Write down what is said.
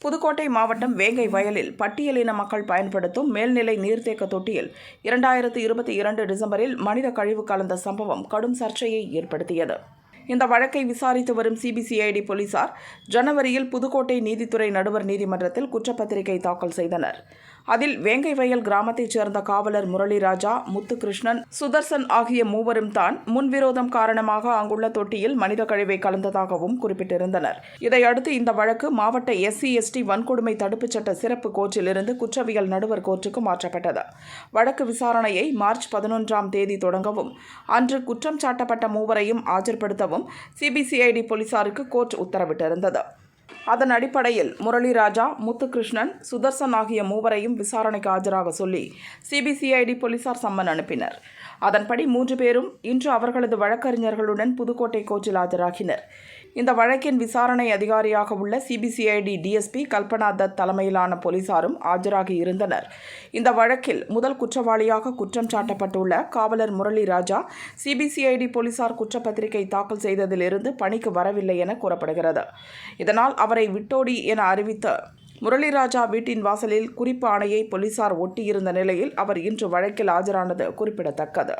புதுக்கோட்டை மாவட்டம் வேங்கை வயலில் பட்டியலின மக்கள் பயன்படுத்தும் மேல்நிலை நீர்த்தேக்க தொட்டியில் இரண்டாயிரத்து இருபத்தி இரண்டு டிசம்பரில் மனித கழிவு கலந்த சம்பவம் கடும் சர்ச்சையை ஏற்படுத்தியது. இந்த வழக்கை விசாரித்து வரும் சிபிசிஐடி போலீசார் ஜனவரியில் புதுக்கோட்டை நீதித்துறை நடுவர் நீதிமன்றத்தில் குற்றப்பத்திரிகை தாக்கல் செய்தனர். அதில் வேங்கை வயல் கிராமத்தைச் சேர்ந்த காவலர் முரளிராஜா முத்துகிருஷ்ணன் சுதர்சன் ஆகிய மூவரும் தான் முன்விரோதம் காரணமாக அங்குள்ள தொட்டியில் மனித கழிவை கலந்ததாகவும் குறிப்பிட்டிருந்தனர். இதையடுத்து இந்த வழக்கு மாவட்ட எஸ்சி எஸ்டி வன்கொடுமை தடுப்புச் சட்ட சிறப்பு கோர்ட்டிலிருந்து குற்றவியல் நடுவர் கோர்ட்டுக்கு மாற்றப்பட்டது. வழக்கு விசாரணையை மார்ச் பதினொன்றாம் தேதி தொடங்கவும் அன்று குற்றம் சாட்டப்பட்ட மூவரையும் ஆஜர்படுத்தவும் சிபிசிஐடி போலீசாருக்கு கோர்ட் உத்தரவிட்டிருந்தது. அதன் அடிப்படையில் முரளிராஜா முத்துகிருஷ்ணன் சுதர்சன் ஆகிய மூவரையும் விசாரணைக்கு ஆஜராக சொல்லி சிபிசிஐடி போலீசார் சம்மன் அனுப்பினர். அதன்படி மூன்று பேரும் இன்று அவர்களது வழக்கறிஞர்களுடன் புதுக்கோட்டை கோர்ட்டில் ஆஜராகினர். இந்த வழக்கின் விசாரணை அதிகாரியாக உள்ள சிபிசிஐடி டிஎஸ்பி கல்பனா தத் தலைமையிலான போலீசாரும் ஆஜராகி இருந்தனர். இந்த வழக்கில் முதல் குற்றவாளியாக குற்றம் சாட்டப்பட்டுள்ள காவலர் முரளி ராஜா சிபிசிஐடி போலீசார் குற்றப்பத்திரிகை தாக்கல் செய்ததிலிருந்து பணிக்கு வரவில்லை என கூறப்படுகிறது. இதனால் அவரை விட்டோடி என அறிவித்த முரளிராஜா வீட்டின் வாசலில் குறிப்பு ஆணையை போலீசார் ஒட்டியிருந்த நிலையில் அவர் இன்று வழக்கில் ஆஜரானது குறிப்பிடத்தக்கது.